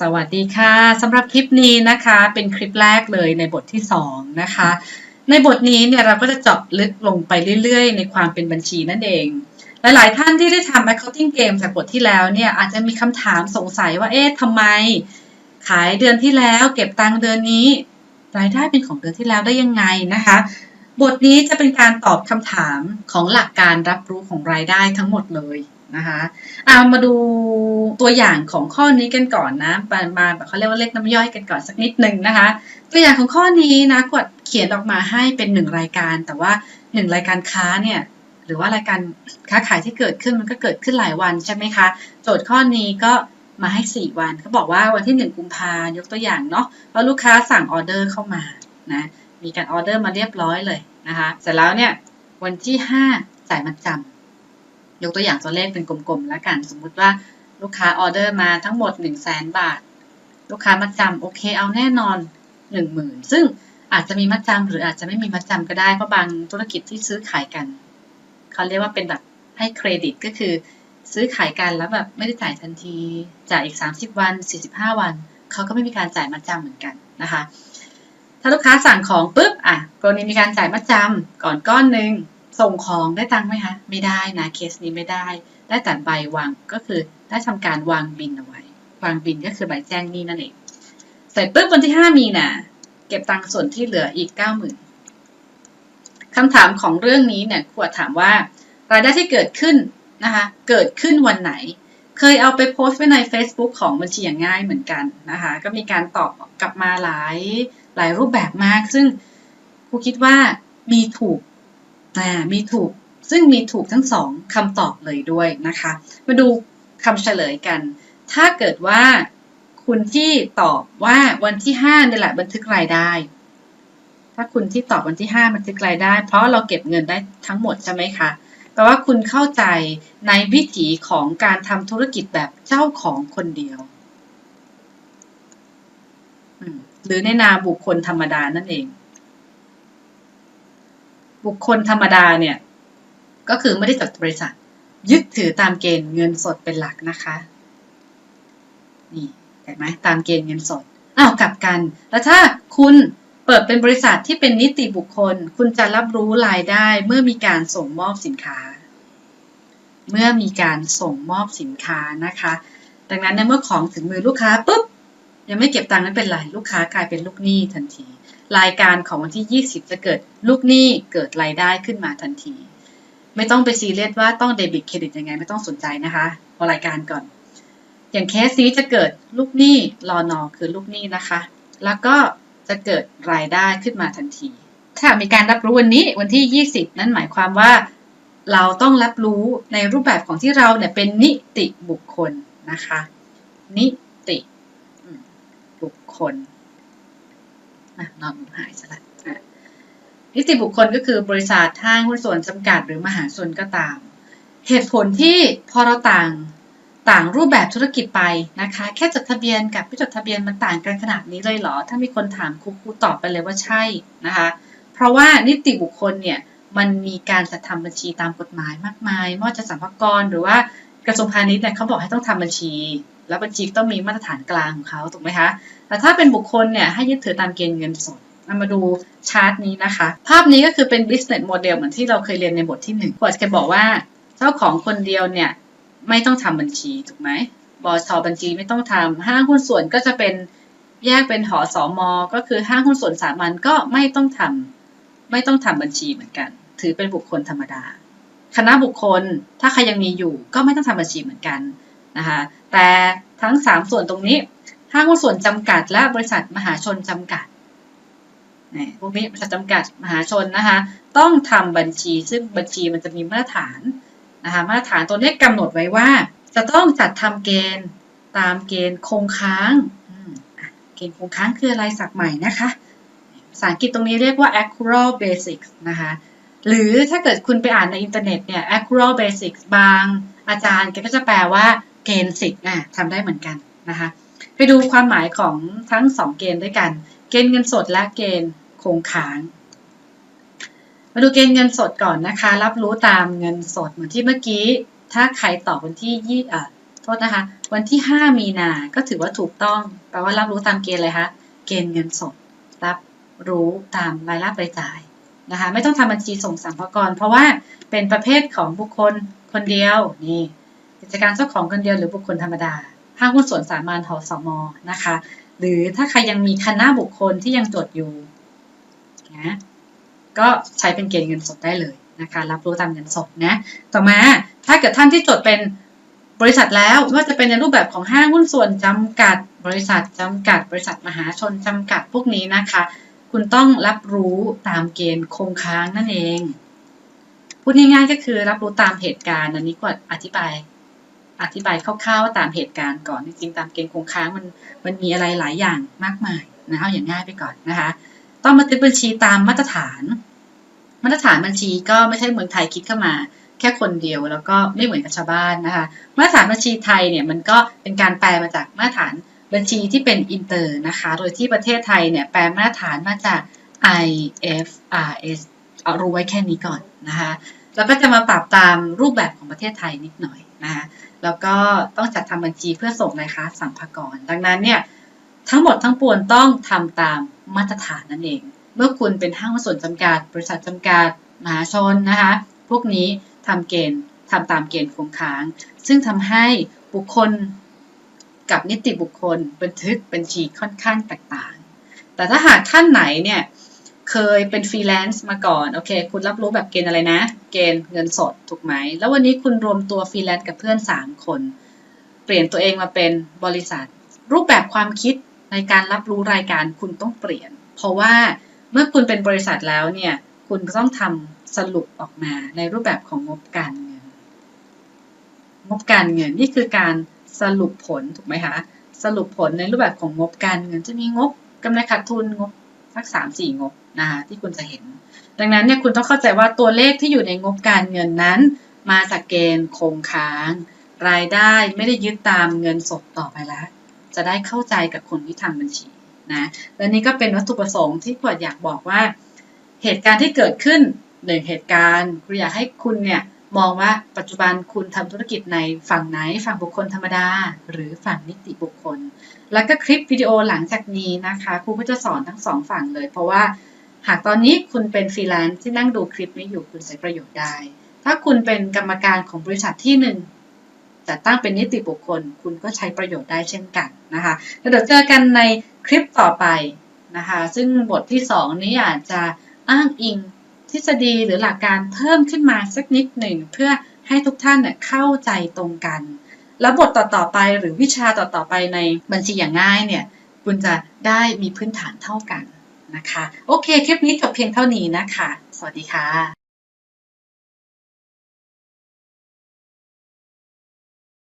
สวัสดีค่ะสำหรับคลิปนี้นะคะเป็นคลิปแรกเลยในบทที่2นะคะในบทนี้เนี่ยเราก็จะเจาะลึกลงไปเรื่อยๆ ในความเป็นบัญชีนั่นเอง หลายๆท่านที่ได้ทำ accounting game จากบทที่แล้วเนี่ยอาจจะมีคำถามสงสัยว่าเอ๊ะทำไม ขายเดือนที่แล้วเก็บตังค์เดือนนี้ รายได้เป็นของเดือนที่แล้วได้ยังไงนะคะ บทนี้จะเป็นการตอบคำถามของหลักการรับรู้ของรายได้ทั้งหมดเลย นะคะเอามาดูตัวอย่างของข้อนี้กันก่อนนะมามาแบบเขาเรียกว่าเล็กน้ำย่อยกันก่อนสักนิดหนึ่งนะคะ ตัวอย่างของข้อนี้นะกดเขียนออกมาให้เป็นหนึ่งรายการ แต่ว่าหนึ่งรายการค้าเนี่ยหรือว่ารายการค้าขายที่เกิดขึ้นมันก็เกิดขึ้นหลายวันใช่ไหมคะโจทย์ข้อนี้ก็มาให้ 4 วันเขาบอกว่าวันที่ 1 กุมภายกตัวอย่างเนาะว่าลูกค้าสั่งออเดอร์เข้ามานะมีการออเดอร์มาเรียบร้อยเลยนะคะเสร็จแล้วเนี่ยวันที่ 5 จ่ายมัดจำ ยกตัวอย่างตัวเลขเป็นกลมๆแล้วกัน สมมุติว่าลูกค้าออเดอร์มาทั้งหมด 1 0 0 0 0แบาท ลูกค้ามัดจำโอเคเอาแน่นอน 10,000 ซึ่งอาจจะมีมัดจำหรืออาจจะไม่มีมัดจำก็ได้ เพราะบางธุรกิจที่ซื้อขายกัน เขาเรียกว่าเป็นแบบให้เครดิตก็คือ ซื้อขายกันแล้วแบบไม่ได้จ่ายทันที จ่ายอีก 30 วัน 45 วัน เขาก็ไม่มีการจ่ายมัดจำเหมือนกันนะคะถ้าลูกค้าสั่งของปุ๊บอะกรณีมีการจ่ายมัดจำก่อนก้อนหนึ่ง ส่งของได้ตังค์ไหมคะไม่ได้นะเคสนี้ไม่ได้ ได้แต่ใบวางก็คือได้ทำการวางบินเอาไว้ วางบินก็คือใบแจ้งหนี้นั่นเองเสร็จปุ๊บวันที่ 5 มีนะเก็บตังค์ส่วนที่เหลืออีก 90,000คำถามของเรื่องนี้เนี่ยขวดถามว่ารายได้ที่เกิดขึ้นนะคะเกิดขึ้นวันไหน เคยเอาไปโพสต์ไว้ใน Facebook ของบัญชีอย่างง่ายเหมือนกันนะคะก็มีการตอบกลับมาหลายหลายรูปแบบมาก ซึ่งครูคิดว่ามีถูก อ่ามีถูกซึ่งมีถูกทั้งสองคำตอบเลยด้วยนะคะ มาดูคำเฉลยกัน ถ้าเกิดว่าคุณที่ตอบว่าวันที่5นี่แหละบันทึกรายได้ ถ้าคุณที่ตอบวันที่ 5 บันทึกรายได้ เพราะเราเก็บเงินได้ทั้งหมดใช่ไหมคะแปลว่าคุณเข้าใจในวิถีของการทำธุรกิจแบบเจ้าของคนเดียว หรือในนามบุคคลธรรมดานั่นเอง บุคคลธรรมดาเนี่ย ก็คือไม่ได้จดบริษัท ยึดถือตามเกณฑ์เงินสดเป็นหลักนะคะ นี่เห็นไหมตามเกณฑ์เงินสดอ้าวกลับกัน แล้วถ้าคุณเปิดเป็นบริษัทที่เป็นนิติบุคคล คุณจะรับรู้รายได้เมื่อมีการส่งมอบสินค้า เมื่อมีการส่งมอบสินค้านะคะ ดังนั้นในเมื่อของถึงมือลูกค้าปุ๊บ ยังไม่เก็บตังค์ไม่เป็นไรลูกค้ากลายเป็นลูกหนี้ทันที รายการของวันที่ 20 จะเกิดลูกหนี้เกิดรายได้ขึ้นมาทันที ไม่ต้องไปซีเรียสว่าต้องเดบิตเครดิตยังไงไม่ต้องสนใจนะคะเอารายการก่อน อย่างเคสนี้จะเกิดลูกหนี้รอนอคือลูกหนี้นะคะ แล้วก็จะเกิดรายได้ขึ้นมาทันที ถ้ามีการรับรู้วันนี้วันที่ 20 นั่นหมายความว่าเราต้องรับรู้ในรูปแบบของที่เราเนี่ยเป็นนิติบุคคลนะคะ นิติ บุคคลนอนหายซะละนิติบุคคลก็คือบริษัทห้างหุ้นส่วนจำกัดหรือมหาชนก็ตาม เหตุผลที่พอเราต่างต่างรูปแบบธุรกิจไปนะคะ แค่จดทะเบียนกับไม่จดทะเบียนมันต่างกันขนาดนี้เลยเหรอ ถ้ามีคนถามครูครูตอบไปเลยว่าใช่นะคะ เพราะว่านิติบุคคลเนี่ยมันมีการจัดทำบัญชีตามกฎหมายมากมายไม่ว่าจะสัมภาระหรือว่ากระทรวงพาณิชย์เนี่ยเขาบอกให้ต้องทำบัญชี แล้วบัญชีต้องมีมาตรฐานกลางของเขาถูกไหมคะ แต่ถ้าเป็นบุคคลเนี่ยให้ยึดถือตามเกณฑ์เงินสดมาดูชาร์ตนี้นะคะ ภาพนี้ก็คือเป็น business model เหมือนที่เราเคยเรียนในบทที่หนึ่งกวดแกบอกว่าเจ้าของคนเดียวเนี่ยไม่ต้องทำบัญชีถูกไหมบอชอบัญชีไม่ต้องทำห้างหุ้นส่วนก็จะเป็นแยกเป็นหอสอมอ ก็คือห้างหุ้นส่วนสามัญก็ไม่ต้องทำไม่ต้องทำบัญชีเหมือนกัน ถือเป็นบุคคลธรรมดา คณะบุคคลถ้าใครยังมีอยู่ก็ไม่ต้องทำบัญชีเหมือนกัน นะคะ แต่ทั้ง 3 ส่วนตรงนี้ห้างหุ้นส่วนจำกัด และบริษัทมหาชนจำกัดนี่พวกนี้บริษัทจำกัดมหาชนนะคะ ต้องทำบัญชี ซึ่งบัญชีมันจะมีมาตรฐานนะคะมาตรฐานตัวนี้กำหนดไว้ว่า จะต้องจัดทำเกณฑ์ตามเกณฑ์คงค้างเกณฑ์คงค้างคืออะไรสักใหม่นะคะภาษาอังกฤษตรงนี้เรียกว่า accrual basics นะคะหรือถ้าเกิดคุณไปอ่านในอินเทอร์เน็ตเนี่ย accrual basics บางอาจารย์ก็จะแปลว่า เกณฑ์สิทธิ์อะทำได้เหมือนกันนะคะ ไปดูความหมายของทั้ง2เกณฑ์ด้วยกัน เกณฑ์เงินสดและเกณฑ์คงค้างมาดูเกณฑ์เงินสดก่อนนะคะ รับรู้ตามเงินสดเหมือนที่เมื่อกี้ ถ้าใครตอบวันที่ยี่อะโทษนะคะ วันที่ 5 มีนา ก็ถือว่าถูกต้อง แปลว่ารับรู้ตามเกณฑ์อะไรคะ เกณฑ์เงินสด รับรู้ตามรายรับรายจ่ายนะคะ ไม่ต้องทำบัญชีส่งสัมภาระเพราะว่าเป็นประเภทของบุคคลคนเดียว นี่ กิจการเจ้าของคนเดียวหรือบุคคลธรรมดาห้างหุ้นส่วนสามัญทสมนะคะ หรือถ้าใครยังมีคณะบุคคลที่ยังจดอยู่นะก็ใช้เป็นเกณฑ์เงินสดได้เลยนะคะรับรู้ตามเงินสดนะต่อมาถ้าเกิดท่านที่จดเป็นบริษัทแล้วว่าจะเป็นในรูปแบบของห้างหุ้นส่วนจำกัดบริษัทจำกัด บริษัทมหาชนจำกัดพวกนี้นะคะ คุณต้องรับรู้ตามเกณฑ์คงค้างนั่นเอง พูดง่ายๆก็คือรับรู้ตามเหตุการณ์อันนี้ก็อธิบาย อธิบายคร่าวๆว่าตามเหตุการณ์ก่อน จริงๆตามเกณฑ์คงค้างมันมันมีอะไรหลายอย่างมากมายนะเอาอย่างง่ายไปก่อนนะคะ ต้องบันทึกบัญชีตามมาตรฐาน มาตรฐานบัญชีก็ไม่ใช่เมืองไทยคิดเข้ามาแค่คนเดียวแล้วก็ไม่เหมือนกับชาวบ้านนะคะ มาตรฐานบัญชีไทยเนี่ยมันก็เป็นการแปลมาจากมาตรฐานบัญชีที่เป็นอินเตอร์นะคะ โดยที่ประเทศไทยเนี่ยแปลมาตรฐานมาจาก IFRS เอารู้ไว้แค่นี้ก่อนนะคะ แล้วก็จะมาปรับตามรูปแบบของประเทศไทยนิดหน่อย นะคะแล้วก็ต้องจัดทำบัญชีเพื่อส่งนะคะสัมภากร ดังนั้นเนี่ยทั้งหมดทั้งปวงต้องทำตามมาตรฐานนั่นเอง เมื่อคุณเป็นห้างหุ้นส่วนจำกัด บริษัทจำกัดมหาชนนะคะพวกนี้ทำเกณฑ์ทำตามเกณฑ์คงค้าง ซึ่งทำให้บุคคลกับนิติบุคคลบันทึกบัญชีค่อนข้างแตกต่าง แต่ถ้าหากท่านไหนเนี่ย เคยเป็นฟรีแลนซ์มาก่อน โอเค คุณรับรู้แบบเกณฑ์อะไรนะ เกณฑ์เงินสดถูกไหม แล้ววันนี้คุณรวมตัวฟรีแลนซ์กับเพื่อน 3 คน เปลี่ยนตัวเองมาเป็นบริษัท รูปแบบความคิดในการรับรู้รายการคุณต้องเปลี่ยน เพราะว่าเมื่อคุณเป็นบริษัทแล้วเนี่ย คุณก็ต้องทำสรุปออกมาในรูปแบบของงบการเงิน งบการเงินนี่คือการสรุปผลถูกไหมคะ สรุปผลในรูปแบบของงบการเงินจะมีงบกำไรขาดทุนงบ สักสามสี่งบนะคะที่คุณจะเห็น ดังนั้นเนี่ยคุณต้องเข้าใจว่าตัวเลขที่อยู่ในงบการเงินนั้น มาจากเกณฑ์คงค้าง รายได้ไม่ได้ยึดตามเงินสดต่อไปแล้ว จะได้เข้าใจกับคนที่ทำบัญชีนะและนี่ก็เป็นวัตถุประสงค์ที่ขวดอยากบอกว่า เหตุการณ์ที่เกิดขึ้นหนึ่งเหตุการณ์คุณอยากให้คุณเนี่ย มองว่าปัจจุบันคุณทำธุรกิจในฝั่งไหนฝั่งบุคคลธรรมดา หรือฝั่งนิติบุคคล แล้วก็คลิปวิดีโอหลังจากนี้นะคะครูก็จะสอนทั้งสองฝั่งเลย เพราะว่าหากตอนนี้คุณเป็นฟรีแลนซ์ที่นั่งดูคลิปนี้อยู่คุณใช้ประโยชน์ได้ ถ้าคุณเป็นกรรมการของบริษัทที่หนึ่งแต่ตั้งเป็นนิติบุคคล คุณก็ใช้ประโยชน์ได้เช่นกันนะคะแล้วเดี๋ยวเจอกันในคลิปต่อไปนะคะ ซึ่งบทที่สองนี้อาจจะอ้างอิง ทฤษฎีหรือหลักการเพิ่มขึ้นมาสักนิดหนึ่ง เพื่อให้ทุกท่านเน่ยเข้าใจตรงกัน แล้วบทต่อๆไปหรือวิชาต่อๆไปในบัญชีอย่างง่ายเนี่ยคุณจะได้มีพื้นฐานเท่ากันนะคะ โอเค คลิปนี้จบเพียงเท่านี้นะคะ สวัสดีค่ะ